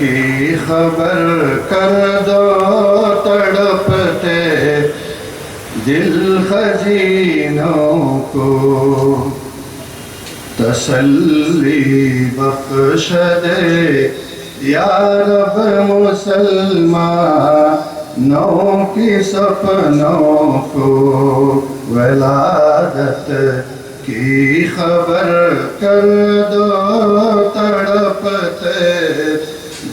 کی خبر کر دو تڑپتے دل خزینوں کو۔ تسلی بخش دے یا رب مسلمانوں کی سپنوں کو۔ ولادت کی خبر کر دو تڑپتے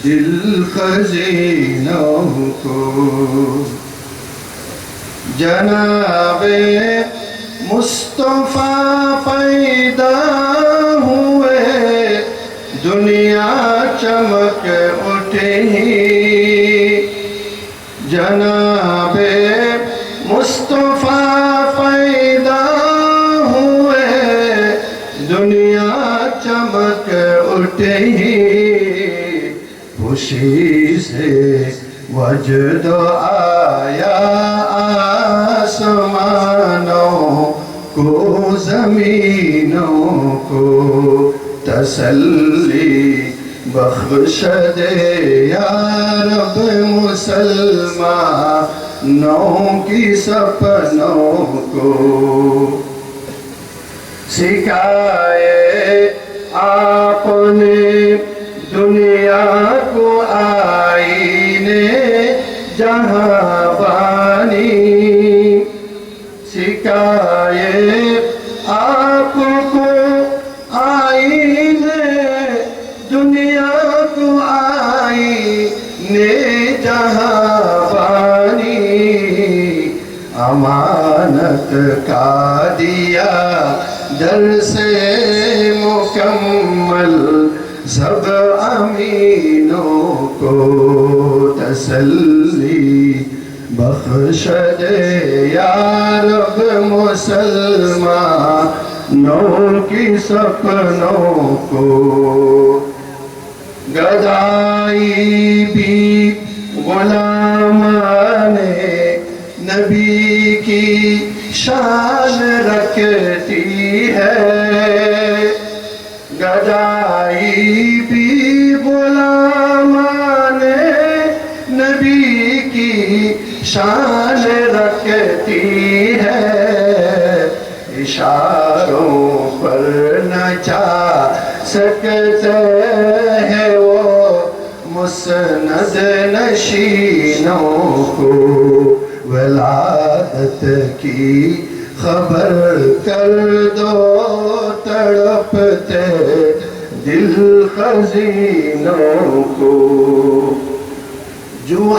دل خزینوں کو۔ جناب مصطفیٰ پیدا ہوئے، دنیا چمک اٹھی۔ جناب مصطفیٰ پیدا ہوئے، دنیا چمک اٹھی۔ خوشی سے وجد آیا آسمانوں کو زمینوں کو تسلی بخش دے یا رب مسلمانوں کی سپنوں کو سکھائے سکھائے آپ کو آئینے دنیا کو آئینے جہاں بانی امانت کا دیا، در سے مکمل سب امینوں کو تسلی بخش دے یا رب مسلمانوں کی سپنوں کو۔ گدائی بھی غلامان نبی کی شان رکھتی ہے۔ شان رکھتی ہے، اشاروں پر نچا سکتے ہیں وہ مسند نشینوں کو۔ ولادت کی خبر کر دو، تڑپتے دل خزینوں کو۔ جو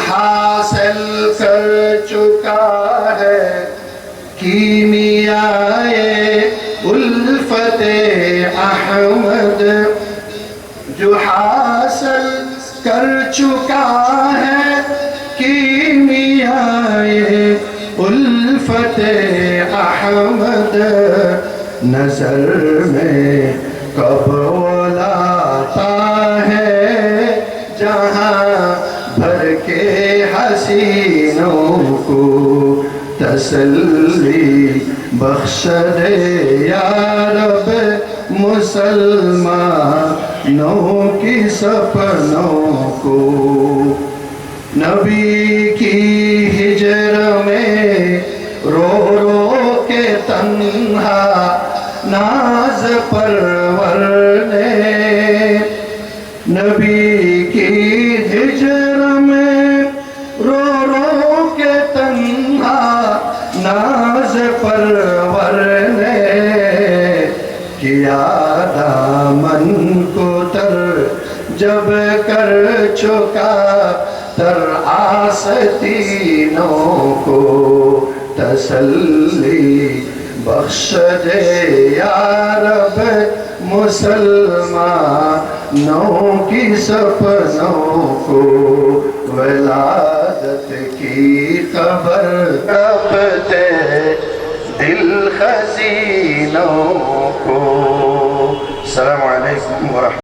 حاصل کر چکا ہے کیمیائے الفت احمد، جو حاصل کر چکا ہے کیمیائے الفت احمد۔ نظر میں کب لاتا ہے، جہاں کے حسینوں کو تسلی بخش دے یا رب مسلمانوں کی سپنوں کو۔ نبی کی ہجر میں رو رو کے تنہا ناز پرور نے۔ نبی کی پرور نے کیا دامن کو تر جب کر چکا تر آستینوں کو تسلی بخش دے یا رب مسلمانوں کی سپنوں کو ولادت کی خبر دل خزینوں کو السلام علیکم ورحمۃ